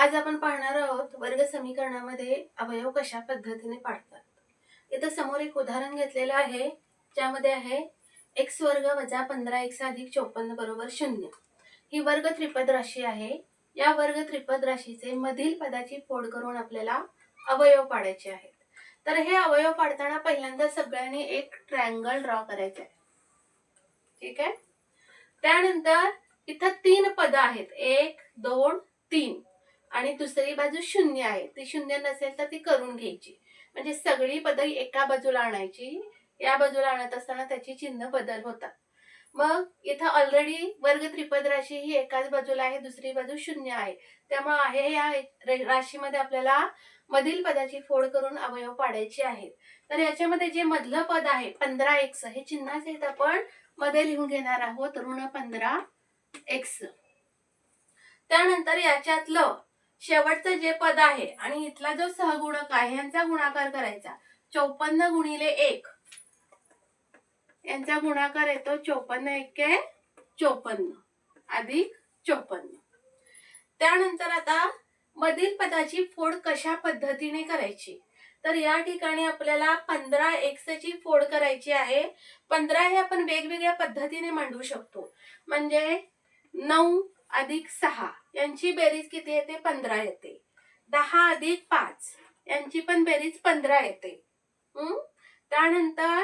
आज आपण पाहणार आहोत वर्ग समीकरणामध्ये अवयव कशा पद्धतीने पाडतात. इथं समोर एक उदाहरण घेतलेलं आहे ज्यामध्ये आहे एक्स वर्ग वजा पंधरा एक्स अधिक चोपन्न बरोबर शून्य. ही वर्ग त्रिपद राशी आहे. या वर्ग त्रिपद राशीचे मधील पदाची फोड करून आपल्याला अवयव पाडायचे आहेत. तर हे अवयव पाडताना पहिल्यांदा सगळ्यांनी एक ट्रायंगल ड्रॉ करायचं आहे ठीक आहे? त्यानंतर इथं तीन पद आहेत. एक दोन तीन. आणि दुसरी बाजू शून्य आहे. ती शून्य नसेल तर ती करून घ्यायची. म्हणजे सगळी पद एका बाजूला आणायची. या बाजूला आणत असताना त्याची चिन्ह बदल होतात. मग इथं ऑलरेडी वर्ग त्रिपद राशी ही एकाच बाजूला आहे. दुसरी बाजू शून्य आहे. त्यामुळे आहे या राशीमध्ये आपल्याला मधील पदाची फोड करून अवयव पाडायचे आहेत. तर याच्यामध्ये जे मधलं पद आहे पंधरा एक्स हे चिन्हासहित आपण मध्ये लिहून घेणार आहोत. ऋण पंधरा एक्स. त्यानंतर याच्यातलं शेवटचं जे पद आहे आणि इथला जो सहगुणक आहे यांचा गुणाकार करायचा. चौपन्न गुणिले एक. यांचा गुणाकार येतो चौपन्न एके चौपन्न. अधिक चौपन्न. त्यानंतर आता मधील पदाची फोड कशा पद्धतीने करायची? तर या ठिकाणी आपल्याला पंधरा ची फोड करायची आहे. पंधरा हे आपण वेगवेगळ्या पद्धतीने मांडू शकतो. म्हणजे नऊ अधिक सहा. यांची बेरीज किती येते? पंधरा येते. दहा अधिक पाच. यांची पण बेरीज पंधरा येते. हम्म? त्यानंतर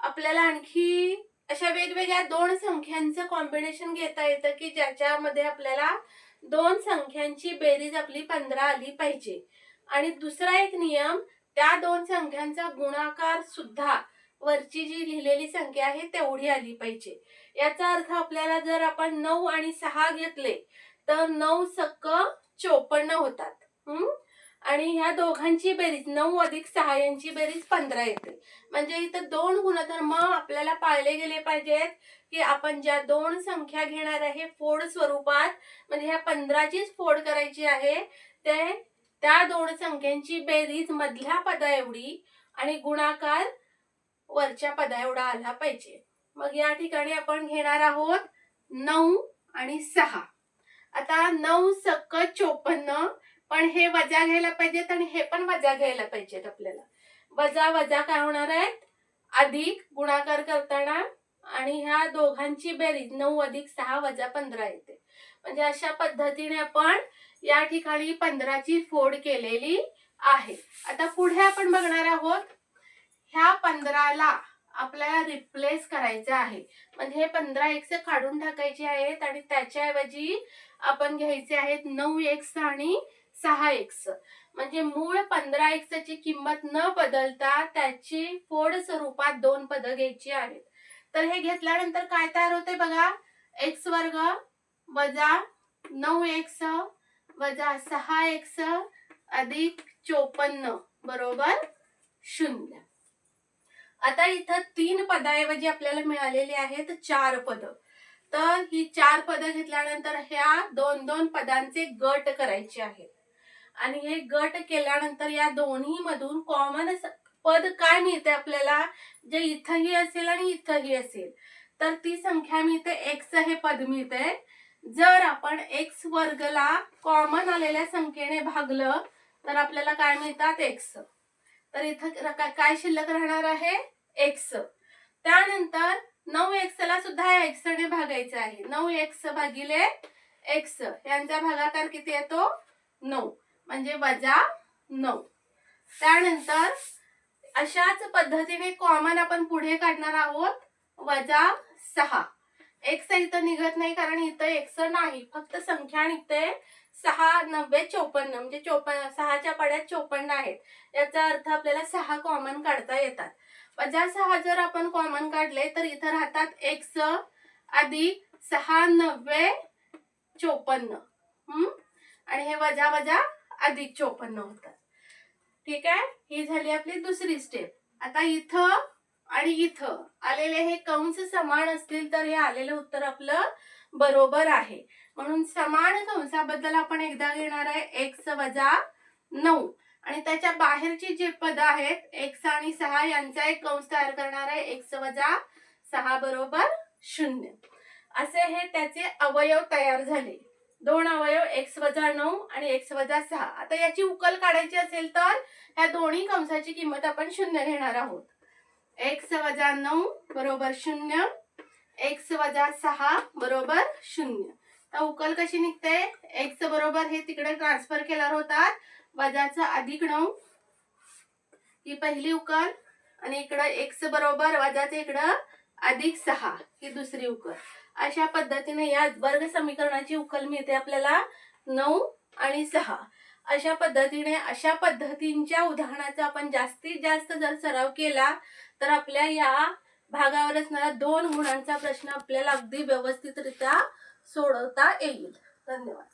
आपल्याला आणखी अशा वेगवेगळ्या दोन संख्यांचं कॉम्बिनेशन घेता येतं की ज्याच्यामध्ये आपल्याला दोन संख्यांची बेरीज आपली पंधरा आली पाहिजे. आणि दुसरा एक नियम त्या दोन संख्यांचा गुणाकार सुद्धा वरची जी लिहिलेली संख्या आहे तेवढी आली पाहिजे. याचा अर्थ आपल्याला जर आपण नऊ आणि सहा घेतले तर नऊ सक्क चोपन्न होतात. हम्म? आणि ह्या दोघांची बेरीज नऊ अधिक सहा यांची बेरीज पंधरा येते. म्हणजे इथं दोन गुणधर्म आपल्याला पाळले गेले पाहिजेत की आपण ज्या दोन संख्या घेणार आहे फोड स्वरूपात म्हणजे ह्या पंधराचीच फोड करायची आहे ते त्या दोन संख्यांची बेरीज मधल्या पदा एवढी आणि गुणाकार वरच्या पदा एवढा आला पाहिजे. मग या ठिकाणी आपण घेणार आहोत नऊ आणि सहा. आता नऊ सक्क चोपन्न पण हे वजा घ्यायला पाहिजेत आणि हे पण वजा घ्यायला पाहिजेत आपल्याला. वजा वजा काय होणार आहेत? अधिक गुणाकार करताना आणि ह्या दोघांची बेरीज नऊ अधिक सहा वजा पंधरा येते. म्हणजे अशा पद्धतीने आपण या ठिकाणी पंधराची फोड केलेली आहे. आता पुढे आपण बघणार आहोत ह्या पंधराला आपल्याला रिप्लेस करायचं आहे. म्हणजे हे पंधरा एक्स काढून टाकायचे आहेत आणि त्याच्याऐवजी आपण घ्यायचे आहेत नऊ एक्स आणि सहा एक्स म्हणजे मूळ पंधरा एक्सची किंमत न बदलता त्याची फोड स्वरूपात दोन पदं घ्यायची आहेत. तर हे घेतल्यानंतर काय तयार होते बघा? एक्स वर्ग वजा नऊ एक्स वजा सहा एक्स अधिक चोपन्न बरोबर शून्य. आता इथं तीन पदाऐवजी आपल्याला मिळालेली आहेत चार पद. तर ही चार पद घेतल्यानंतर ह्या दोन दोन पदांचे गट करायचे आहेत. आणि हे गट केल्यानंतर या दोन्ही मधून कॉमन पद काय मिळते आपल्याला? जे इथंही असेल आणि इथंही असेल. तर ती संख्या मिळते एक्स हे पद मिळते. जर आपण एक्स वर्गला कॉमन आलेल्या संख्येने भागलं तर आपल्याला काय मिळतात? एक्स तर इथं काय शिल्लक राहणार आहे? एक्स. त्यानंतर नऊ एक्स ला सुद्धा एक्स ने भागायचं आहे. नऊ एक्स भागिले एक्स. यांचा भागाकार किती येतो? नऊ. म्हणजे वजा नऊ. त्यानंतर अशाच पद्धतीने कॉमन आपण पुढे काढणार आहोत. वजा सहा. एक्स इथं निघत नाही कारण इथं एक्स नाही. फक्त संख्या निघते सहा नव्वे चोपन्न. म्हणजे चोपन्न सहाच्या पड्यात चोपन्न आहेत. याचा अर्थ आपल्याला सहा कॉमन काढता येतात. वजा सहा जर आपण कॉमन काढले तर इथं राहतात एक्स अधिक सहा नव्वे चोपन्न. हम्म? आणि हे वजा वजा अधिक चोपन्न होतात. ठीक आहे? ही झाली आपली दुसरी स्टेप आता इथं आणि इथं आलेले हे कंस समान असतील तर हे आलेलं उत्तर आपलं बरोबर आहे. म्हणून समान कंसाबद्दल आपण एकदा घेणार आहे एक्स वजा नऊ. आणि त्याच्या बाहेरची जी पद आहेत एक्स आणि सहा यांचा एक कंस तयार करणार आहे एक्स वजा सहा बरोबर शून्य. असे हे त्याचे अवयव तयार झाले. दोन अवयव एक्स वजा नऊ आणि एक्स वजा सहा. आता याची उकल काढायची असेल तर ह्या दोन्ही कंसाची किंमत आपण शून्य घेणार आहोत. एक्स वजा नऊ बरोबर शून्य एक्स वजा सहा बरोबर शून्य. तर उकल कशी निघते? एक्स बरोबर हे तिकडे ट्रान्सफर केल्यावर होतात. वजाचं अधिक नऊ. ही पहिली उकल. आणि इकडं एक्स बरोबर वजाचं इकडं अधिक सहा. ही दुसरी उकल. अशा पद्धतीने या वर्ग समीकरणाची उकल मिळते आपल्याला. नऊ आणि सहा. अशा पद्धतीने अशा पद्धतींच्या उदाहरणाचा आपण जास्तीत जास्त जर सराव केला तर आपल्या या भागावर असणारा दोन गुणांचा प्रश्न आपल्याला अगदी व्यवस्थितरित्या सोडवता येईल. धन्यवाद.